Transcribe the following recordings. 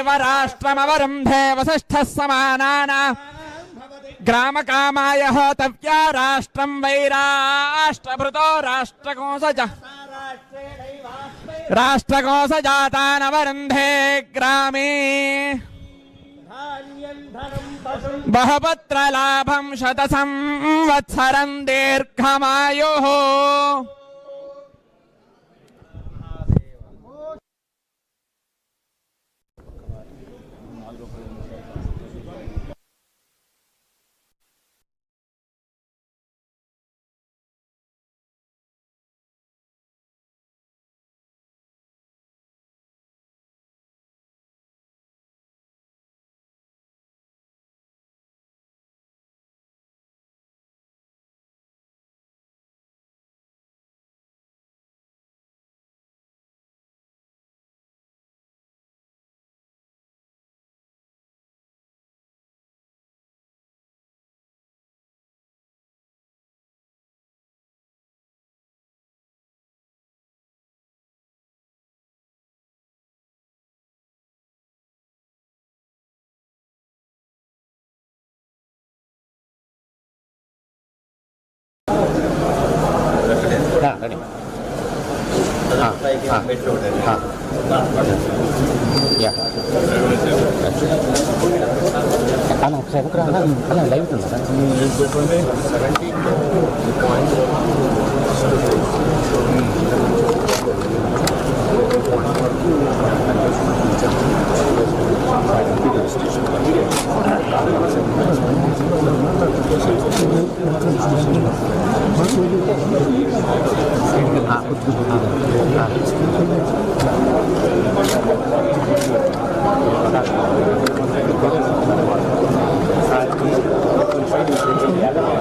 दैव राष्ट्रमवरुन्धे वसिष्ठः समानाना। ग्रामकामाय होतव्या राष्ट्रं वै राष्ट्रभृतो राष्ट्रकोशज राष्ट्रकोशजातानवरुन्धे ग्रामे। बहुपुत्रलाभं शतसंवत्सरं दीर्घमायुः। యా. అలా ఒకసారి ఎక్కడ అలా అలా లైవ్ ఉందా చిత్తూరు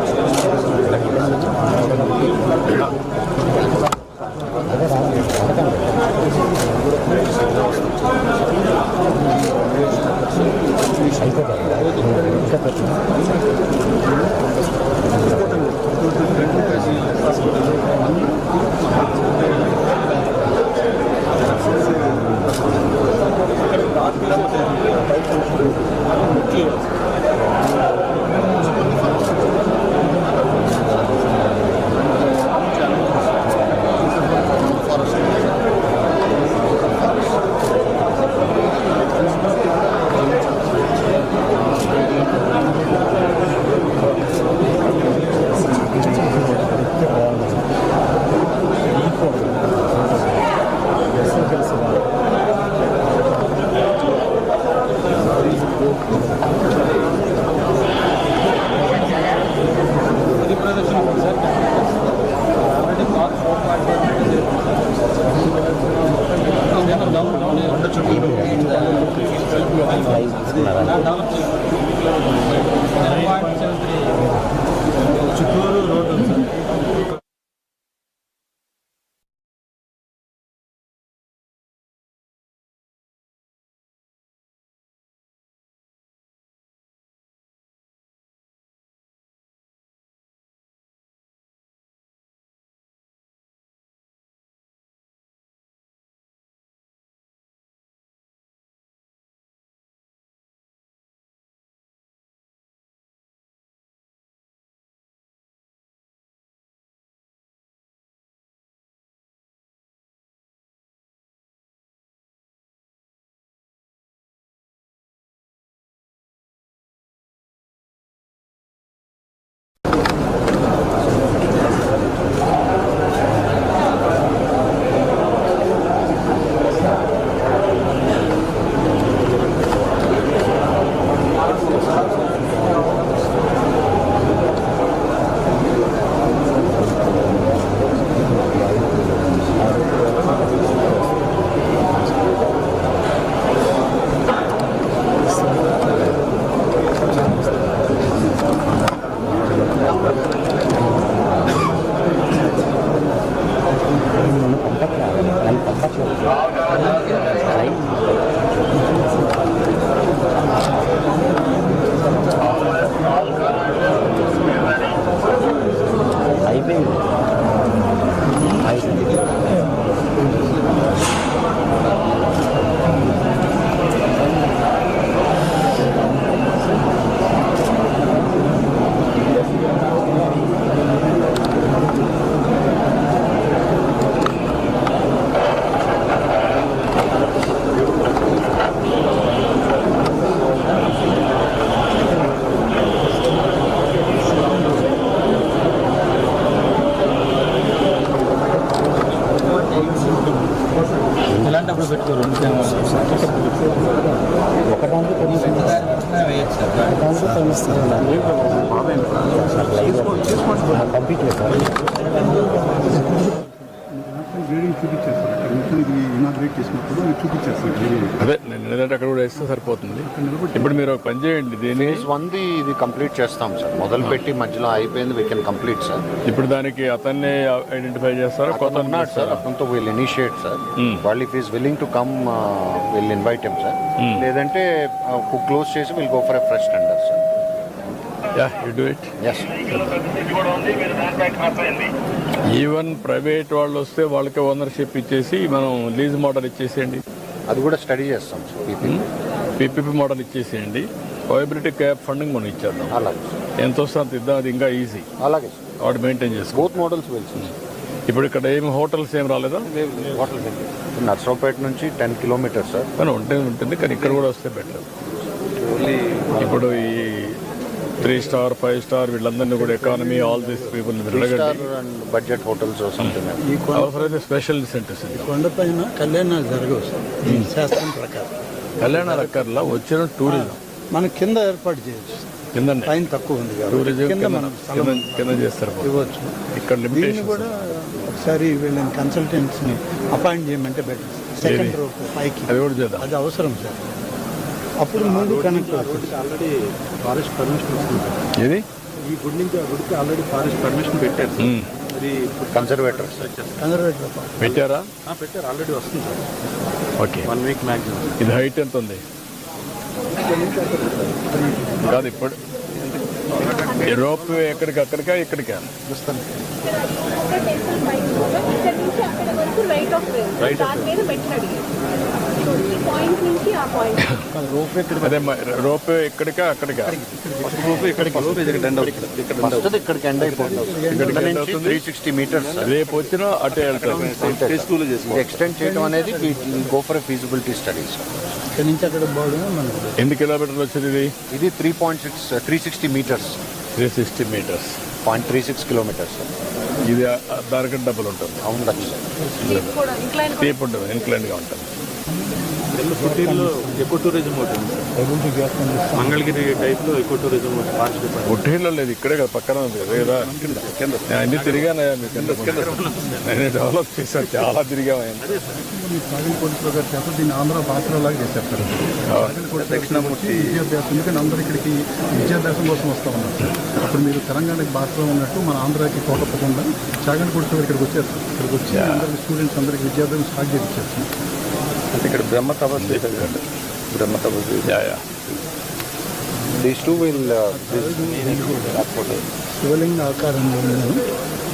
ఇప్పుడు మీరు ఒక పని చేయండి దీన్ని. ఫేజ్ వన్ది ఇది కంప్లీట్ చేస్తాం సార్ మొదలు పెట్టి మధ్యలో అయిపోయింది వీ కెన్ కంప్లీట్ సార్ ఇప్పుడు దానికి అతన్ని ఐడెంటిఫై చేస్తారా? కొత్త ఉన్నాడు సార్ అతనితో విల్ ఇనిషియేట్ సార్ వాళ్ళు if is willing to come will invite him sir లేదంటే క్లోజ్ చేసి will go for a fresh tender sir yeah you do it yes even private వాళ్ళు వస్తే వాళ్ళకి ఓనర్షిప్ ఇచ్చేసి మనం లీజ్ మోడల్ ఇచ్చేసేయండి. అది కూడా స్టడీ చేస్తాం సార్ పీపీపీ మోడల్ ఇచ్చేసేయండి. వయబిలిటీ క్యాప్ ఫండింగ్ మనం ఇచ్చేద్దాం. అలాగే ఎంత వస్తే అంత ఇద్దాం అది ఇంకా ఈజీ. అలాగే వాడు మెయింటైన్ చేసుకో. Both models sir. ఇప్పుడు ఇక్కడ ఏమి హోటల్స్ ఏం రాలేదా? హోటల్ నర్సరావుపేట నుంచి టెన్ కిలోమీటర్స్ సార్. కానీ ఉంటే ఉంటుంది కానీ ఇక్కడ కూడా వస్తే బెటర్ ఇప్పుడు ఈ త్రీ స్టార్ ఫైవ్ స్టార్ వీళ్ళందరినీ కూడా economy all these people budget hotels అవసరమైతే స్పెషల్ ఇన్సెంటివ్స్ కొండపైన కళ్యాణాలు జరగవు సార్. శాస్త్రం ప్రకారం. కళ్యాణ అక్కర్లా వచ్చిన టూరిజం. మనం కింద ఏర్పాటు చేయొచ్చు. కింద పైన తక్కువ ఉంది టూరిజం కింద మనం కింద- చేస్తారు ఇవ్వచ్చు. ఇక్కడ దీన్ని లిమిటేషన్ కూడా ఒకసారి వీళ్ళని కన్సల్టెంట్స్ని అపాయింట్ చేయమంటే బెటర్ సెకండ్ రో పైకి. అది కూడా చేద్దాం. అది అవసరం సార్. అప్పుడు ముందు కనెక్ట్ ఆల్రెడీ ఫారెస్ట్ పర్మిషన్ వస్తుంది సార్. ఇది ఈ గుడి నుంచి ఆ గుడికి ఆల్రెడీ ఫారెస్ట్ పర్మిషన్ పెట్టారు. అది కన్సర్వేటర్ కన్సర్వేటివ్ పెట్టారా? ఆ, పెట్టారు. ఆల్రెడీ వస్తుంది sir. Okay one week maximum ఇది హైట్ ఎంత ఉంది? కాదు ఇప్పుడు ఈ రోప్ ఎక్కడికి అక్కడికా ఇక్కడికా? అక్కడ వరకు రైట్ ఆఫ్ ఈ పాయింట్ నుంచి ఆ పాయింట్ అదే రోప్ ఎక్కడికా అక్కడికా? ఫస్ట్ ఇక్కడికి ఎండ్ అయిపోతుంది ఇక్కడ end నుంచి అవుతుంది? త్రీ సిక్స్టీ మీటర్స్ రేపు వచ్చినా అటే వెళ్తారు ఇది ఎక్స్టెండ్ చేయడం అనేది గో ఫర్ ఫీజిబిలిటీ స్టడీస్ ఎన్ని కిలోమీటర్లు వచ్చింది ఇది? ఇది three point six three sixty metres three sixty metres point three six kilometres ఇది ఆ దానికంటే డబ్బులు ఉంటుంది. అవును కూడా ఇంక్లైన్ ఉంటుంది ఇన్క్లైన్గా ఉంటుంది. కుటీర్లో ఎకో టూరిజం ఒకటి మంగళగిరి టైప్లో ఎకో టూరిజం ఒకటి లేదు ఇక్కడే కదా పక్కన ఉంది. నేను అన్ని తిరిగానయ్యా మీకు నేను డెవలప్ చేశాను చాలా తిరిగామయ్యా ప్రాజెక్ట్ పోలీసులు గారు చేత దీన్ని ఆంధ్ర భాషలాగా చేశారు దక్షిణామూర్తి. విద్యాభ్యాసం ఎందుకంటే అందరూ ఇక్కడికి విద్యాభ్యాసం కోసం వస్తూ ఉన్నారు. సార్ అప్పుడు మీరు తెలంగాణకి భాషలో ఉన్నట్టు మన ఆంధ్రాకి పోకపోకుండా చాగంటి కొడుకు ఇక్కడికి వచ్చారు. ఇక్కడికి వచ్చి అందరికి స్టూడెంట్స్ అందరికి విద్యాభ్యాసం స్టార్ట్ చేయించారు సార్ ఇక్కడ బ్రహ్మ తపస్సు బ్రహ్మ తపస్సు దీస్ టూ విల్ శివలింగ ఆకారంలో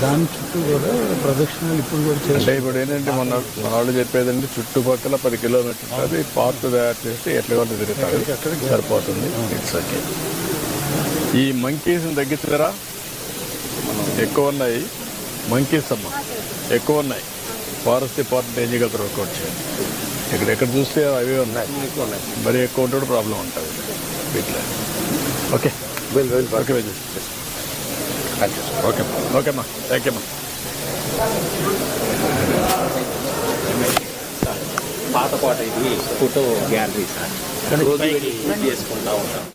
దాని చుట్టూ కూడా ప్రదక్షిణాలు ఇప్పుడు కూడా అంటే చేస్తారు ఇప్పుడు ఏంటంటే మన మన వాళ్ళు చెప్పేదంటే చుట్టుపక్కల పది కిలోమీటర్లు అది పార్క్ తయారు చేస్తే ఎట్లా వాళ్ళు తిరుగుతారు. సరిపోతుంది. ఇట్స్ ఓకే ఈ మంకీస్ని తగ్గించరా ఎక్కువ ఉన్నాయి. మంకీస్ అమ్మ. ఎక్కువ ఉన్నాయి. ఫారెస్ట్ డిపార్ట్మెంట్ ఏం చేయగలుగుతారు వర్కౌట్ చేయండి ఇక్కడ ఎక్కడ చూస్తే అవే ఉన్నాయి. మరి ఎక్కువ ఉంటే ప్రాబ్లం ఉంటుంది. వీటిలో. Okay. Will will okay okay ఓకేమ్మా thank you అమ్మా. పాతకోట ఇది ఫోటో గ్యాలరీ సార్. రోజు చేసుకుంటా ఉంటాం.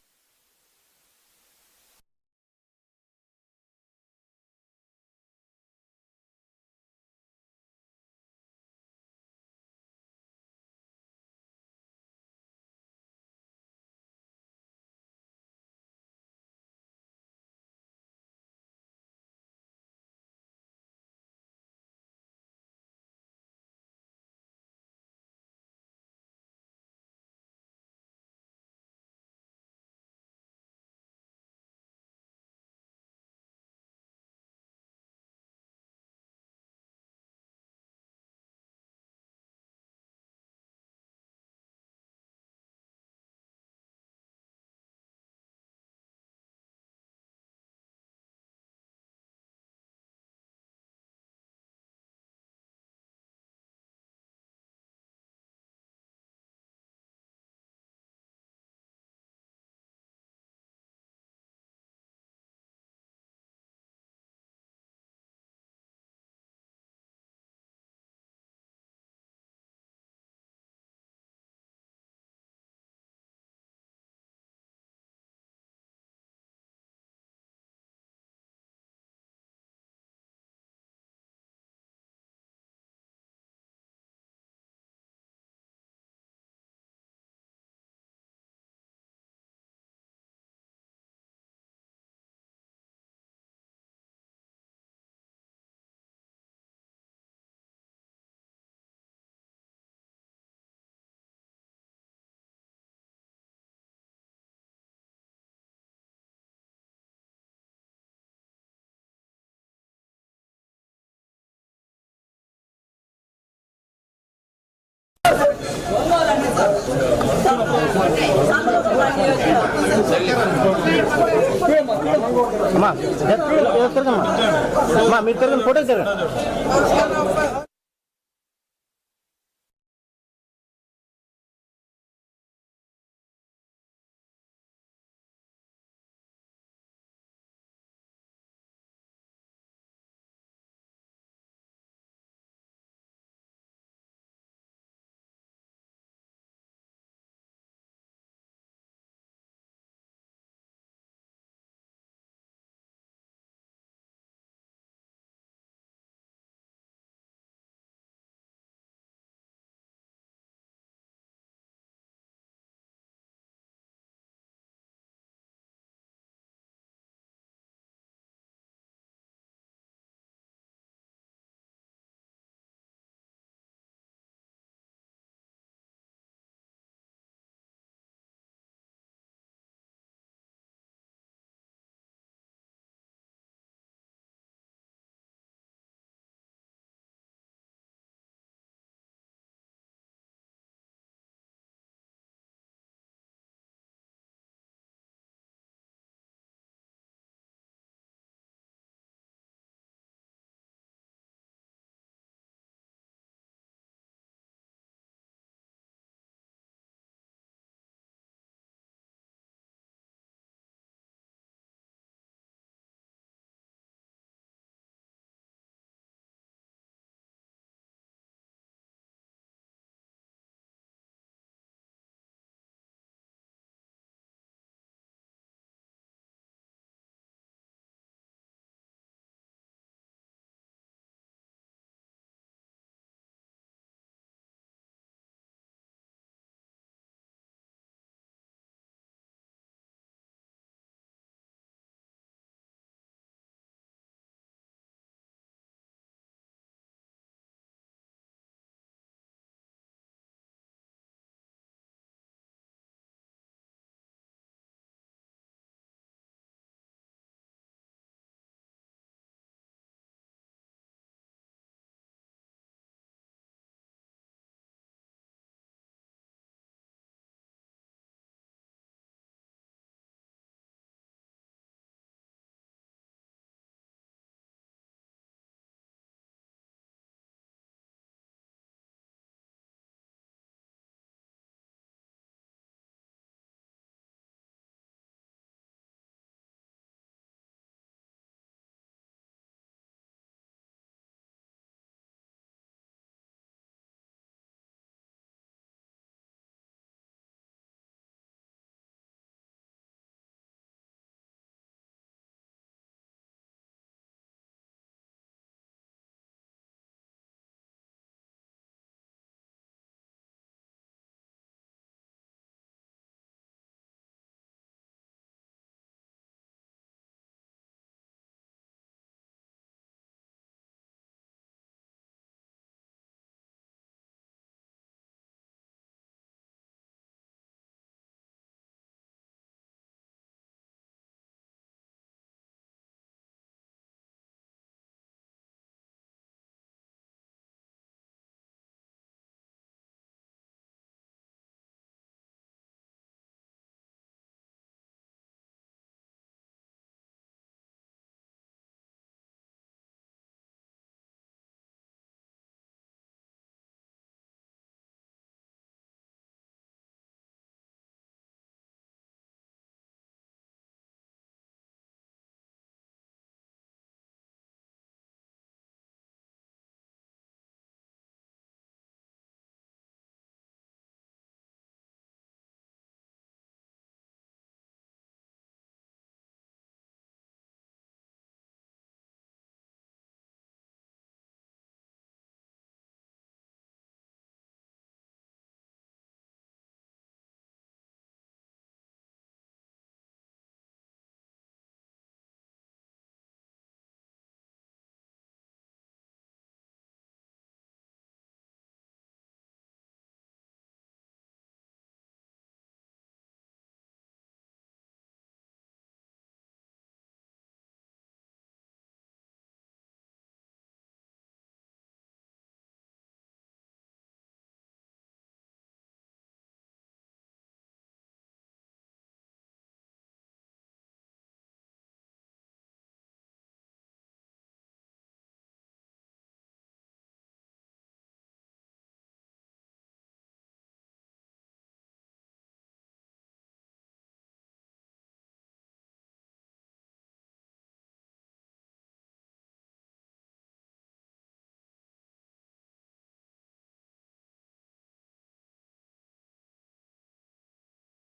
అమ్మా మీరు తిరగండి ఫోటో తిరగండి